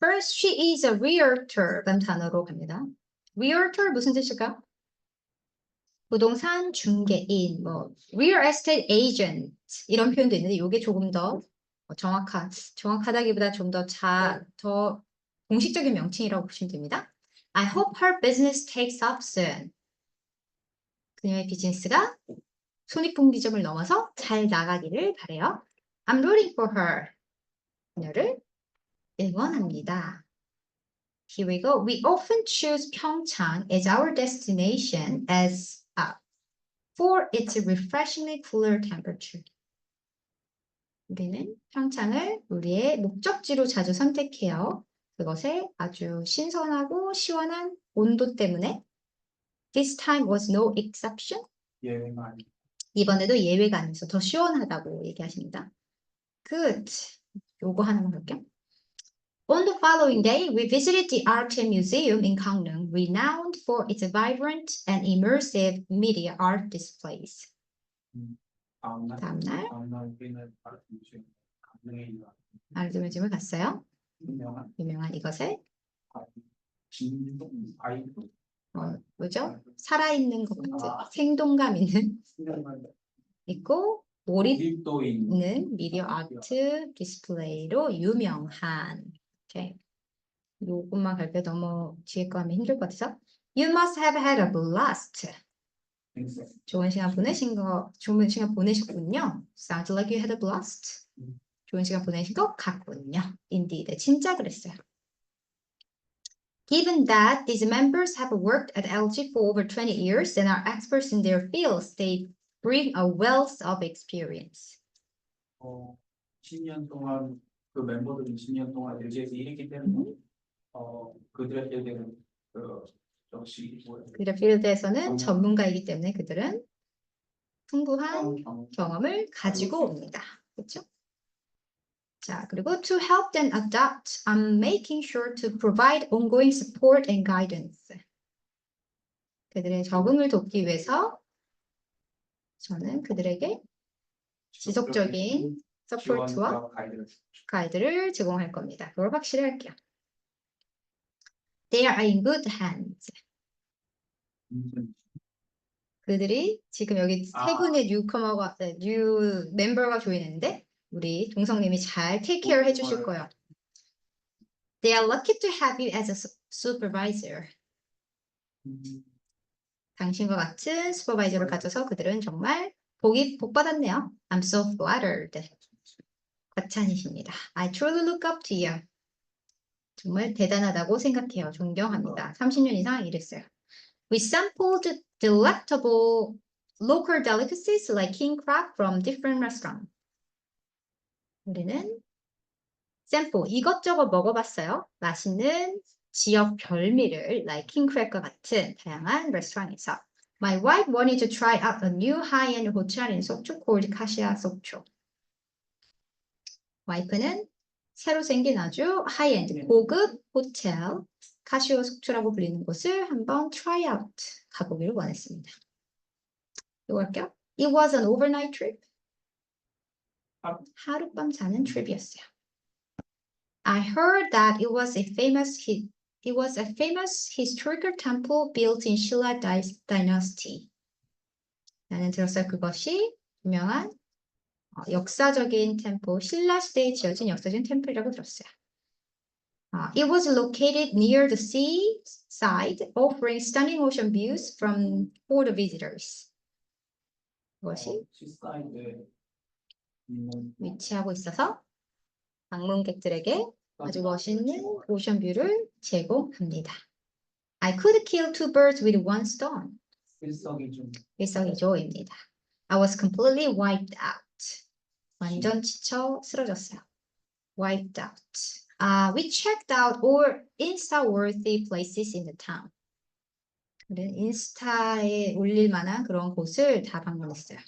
First, she is a realtor. 라는 단어로 갑니다. Realtor 무슨 뜻일까요? 부동산 중개인, 뭐 real estate agent 이런 표현도 있는데 이게 조금 더 정확한 정확하다기보다 좀 더자더 공식적인 명칭이라고 보시면 됩니다. I hope her business takes off soon. 그녀의 비즈니스가 손익분기점을 넘어서 잘 나가기를 바래요. I'm rooting for her. 그녀를 응원합니다. Here we go. We often choose Pyeongchang as our destination as uh, for its refreshingly cooler temperature. 우리는 평창을 우리의 목적지로 자주 선택해요. 그것의 아주 신선하고 시원한 온도 때문에 This time was no exception. 예외가 아니 이번에도 예외가 아니어서 더 시원하다고 얘기하십니다. Good. 요거 하나만 볼게요. On the following day, we visited the Art Museum in Gangneung, renowned for its vibrant and immersive media art displays. 다음날 다음날 다음날 우리는 바로 무슨 강릉에 있는 아르드 뮤지엄을 갔어요. 유명한 유명한 진동 아이브 어, 뭐죠? 살아있는 것 같은 아. 생동감 있는 수년만 있고 몰입 밀도 있는 있는 미디어 아트 디스플레이로 유명한 오케이. 요것만 갈게 너무 뒤에 거 하면 힘들 것 같아서 You must have had a blast. 행사 좋은 시간 보내신 거 좋은 시간 보내셨군요. Sounds like you had a blast. 음. 좋은 시간 보내신 것 같군요. Indeed. 진짜 그랬어요. Given that these members have worked at LG for over 20 years and are experts in their fields, they bring a wealth of experience. 어 10년 동안 그 멤버들은 10년 동안 LG에서 일했기 때문에 어 그들의 필드는 그 역시 뭐야 그들의 필드에서는 전문. 전문가이기 때문에 그들은 풍부한 경험 경험을 가지고 옵니다. 그렇죠? 자, 그리고 to help them adapt, I'm making sure to provide ongoing support and guidance. 그들의 적응을 돕기 위해서 저는 그들에게 지속적인 서포트와 가이드를 제공할 겁니다. 그걸 확실히 할게요. They are in good hands. 그들이 지금 여기 세 아. 분의 뉴커머가, 네, 뉴 멤버가 조인했는데 우리 동성님이 잘 테이크 케어 해주실 거예요. They are lucky to have you as a su- supervisor. 음, 당신과 같은 슈퍼바이저를 가져서 그들은 정말 복이 복 받았네요. I'm so flattered. 과찬이십니다. I truly look up to you. 정말 대단하다고 생각해요. 존경합니다. 30년 이상 일했어요. We sampled delectable local delicacies like king crab from different restaurants. 우리는 샘플 이것저것 먹어봤어요. 맛있는 지역 별미를 like king crab과 같은 다양한 레스토랑에서. My wife wanted to try out a new high-end hotel in 속초 called 카시아 속초. 와이프는 새로 생긴 아주 하이엔드 고급 호텔 카시오 속초라고 불리는 곳을 한번 try out 가보기를 원했습니다. 이거 할게요. It was an overnight trip. 하루. 하룻밤 자는 트립이었어요. I heard that it was a famous hi- it was a famous historical temple built in Shilla dy- dynasty. 나는 들었어요. 그것이 유명한 어, 역사적인 템플, 신라 시대에 지어진 역사적인 템플이라고 들었어요. 아, it was located near the sea side, offering stunning ocean views from for the visitors. 그것이 어, 시사이드에 있는 위치하고 있어서 방문객들에게 아주 멋있는 오션 뷰를 제공합니다. I could kill two birds with one stone. 일석이 좀 일석이조입니다. I was completely wiped out. 완전 지쳐 쓰러졌어요. Wiped out. Uh, we checked out all Insta-worthy places in the town. 우리는 인스타에 올릴 만한 그런 곳을 다 방문했어요.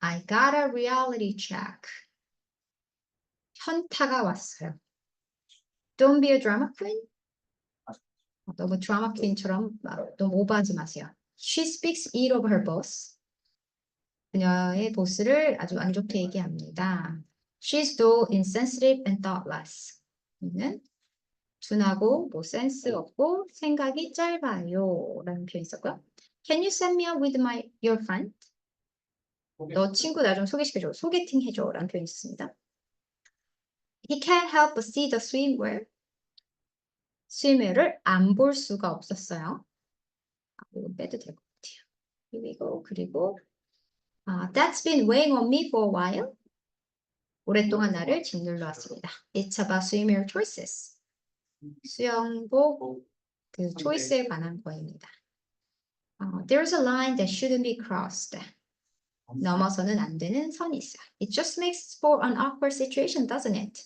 I got a reality check. 현타가 왔어요. Don't be a drama queen. 어, 너무 드라마 퀸처럼 막 너무 오버하지 마세요. She speaks ill of her boss. 그녀의 보스를 아주 안 좋게 얘기합니다. She's so insensitive and thoughtless. 는 둔하고 뭐 센스 없고 생각이 짧아요 라는 표현 있었고요. Can you send me out with my your friend? 너 친구 나 좀 소개시켜줘. 소개팅 해줘 라는 표현이 있습니다. He can't help but see the swimwear. swimwear를 안 볼 수가 없었어요. 아, 이거 빼도 될 것 같아요. 그리고 그리고 아, That's been weighing on me for a while. 오랫동안 나를 짓눌러 왔습니다. It's about swimwear choices. 수영복 그 초이스에 관한 거입니다. 어, There's a line that shouldn't be crossed. 넘어서는 안 되는 선이 있어요. It just makes for an awkward situation, doesn't it?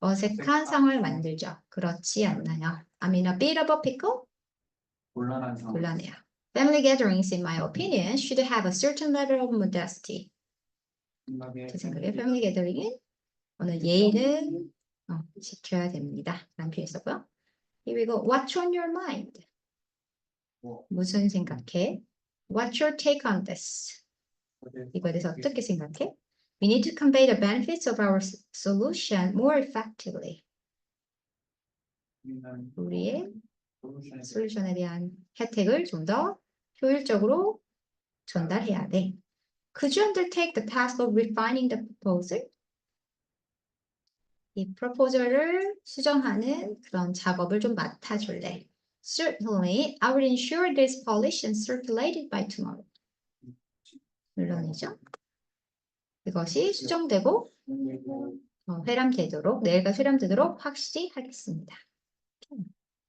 어색한 상황을 만들죠. 그렇지 않나요? I'm in a bit of a pickle. 곤란한 상황. 곤란해요. Family gatherings, in my opinion, should have a certain level of modesty. 생각에 제 생각에 패밀리 게더링은 어느 예의는 어, 지켜야 됩니다. 라는 표현 있었고요. Here we go. What's on your mind? 뭐, 무슨 생각해? What's your take on this? 이거에 대해서 어떻게 생각해? We need to convey the benefits of our s- solution more effectively. 우리의 솔루션에 솔루션에 대한 혜택을 좀 더 효율적으로 전달해야 돼. Could you undertake the task of refining the proposal? 이 프로포저를 수정하는 그런 작업을 좀 맡아줄래? Certainly, I will ensure it is polished and circulated by tomorrow. 물론이죠. 그것이 수정되고 어, 회람되도록 내일과 회람되도록 확실히 하겠습니다.